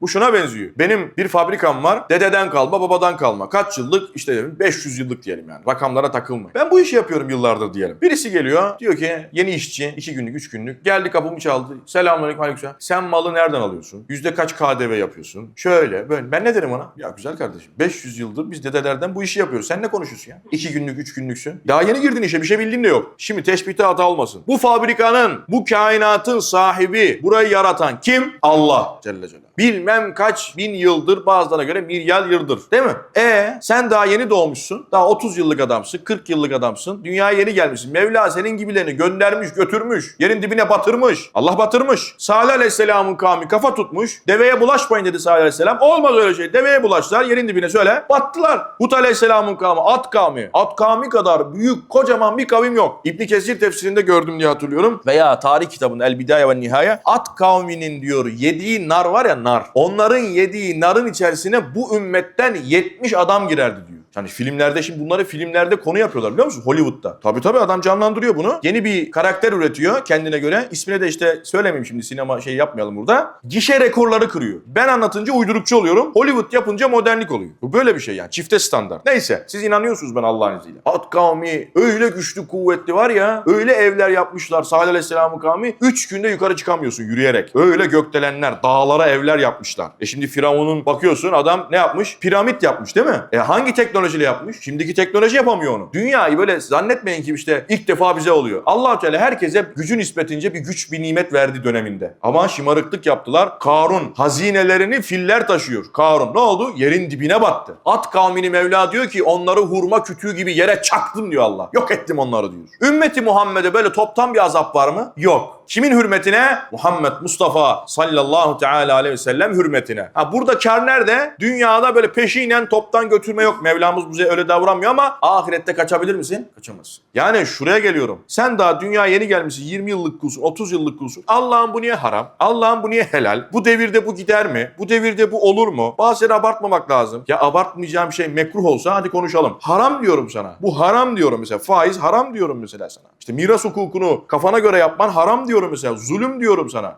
Bu şuna benziyor. Benim bir fabrikam var. Dededen kalma, babadan kalma. Kaç yıllık? İşte diyelim 500 yıllık diyelim yani. Rakamlara takılmayın. Ben bu işi yapıyorum yıllardır diyelim. Birisi geliyor. Diyor ki yeni işçi. 2 günlük, 3 günlük. Geldi kapımı çaldı. Selamünaleyküm, aleykümselam. Sen malı nereden alıyorsun? Yüzde kaç KDV yapıyorsun? Şöyle, böyle. Ben ne derim ona? Ya güzel kardeşim. 500 yıldır biz dedelerden bu işi yapıyoruz. Sen ne konuşuyorsun ya? 2 günlük, 3 günlüksün. Daha yeni girdin işe. Bir şey bildiğin de yok. Şimdi teşbihte hata olmasın. Bu fabrikanın, bu kainatın sahibi, burayı yaratan kim? Allah Celle Celaluhu. Bilmem kaç bin yıldır bazılarına göre milyar yıldır. Değil mi? E sen daha yeni doğmuşsun. Daha 30 yıllık adamsın, 40 yıllık adamsın. Dünyaya yeni gelmişsin. Mevla senin gibilerini göndermiş, götürmüş. Yerin dibine batırmış. Allah batırmış. Salih Aleyhisselam'ın kavmi kafa tutmuş. Deveye bulaşmayın dedi Salih Aleyhisselam. Olmaz öyle şey. Deveye bulaştılar. Yerin dibine söyle. Battılar. Hud Aleyhisselam'ın kavmi at kavmi. At kavmi kadar büyük kocaman bir kavim yok. İbn Kesir tefsirinde gördüm diye hatırlıyorum. Veya tarih kitabında El Bidaye ve Nihaye. At kavminin diyor yediği nar var ya nar. Onların yediği narın içerisine bu ümmetten 70 adam girerdi diyor. Yani filmlerde şimdi bunları filmlerde konu yapıyorlar biliyor musun? Hollywood'da. Tabii tabii adam canlandırıyor bunu. Yeni bir karakter üretiyor kendine göre. İsmini de işte söylemeyeyim şimdi sinema şey yapmayalım burada. Gişe rekorları kırıyor. Ben anlatınca uydurukçu oluyorum. Hollywood yapınca modernlik oluyor. Bu böyle bir şey yani. Çifte standart. Neyse siz inanıyorsunuz ben Allah'ın izniyle. At kavmi öyle güçlü kuvvetli var ya. Öyle evler yapmışlar Salih Aleyhisselam'ın kavmi. Üç günde yukarı çıkamıyorsun yürüyerek. Öyle gökdelenler, dağlara evler yapmışlar. E şimdi Firavun'un bakıyorsun adam ne yapmış? Piramit yapmış değil mi? E hangi teknolojiyle yapmış? Şimdiki teknoloji yapamıyor onu. Dünyayı böyle zannetmeyin ki işte ilk defa bize oluyor. allah Teala herkese gücü nispetince bir güç bir nimet verdi döneminde. Ama şımarıklık yaptılar. Karun hazinelerini filler taşıyor. Karun ne oldu? Yerin dibine battı. At kavmini Mevla diyor ki onları hurma kütüğü gibi yere çaktım diyor Allah. Yok ettim onları diyor. Ümmeti Muhammed'e böyle toptan bir azap var mı? Yok. Kimin hürmetine? Muhammed Mustafa sallallahu teala aleyhi ve sellem hürmetine. Ha burada kar nerede? Dünyada böyle peşinen toptan götürme yok. Mevlamız bize öyle davranmıyor ama ahirette kaçabilir misin? Kaçamazsın. Yani şuraya geliyorum. Sen daha dünya yeni gelmişsin. 20 yıllık kulsun, 30 yıllık kulsun. Allah'ım bu niye haram? Allah'ım bu niye helal? Bu devirde bu gider mi? Bu devirde bu olur mu? Bazen abartmamak lazım. Ya abartmayacağım şey mekruh olsa hadi konuşalım. Haram diyorum sana. Bu haram diyorum mesela. Faiz haram diyorum mesela sana. İşte miras hukukunu kafana göre yapman haram diyorum mesela. Zulüm diyorum sana.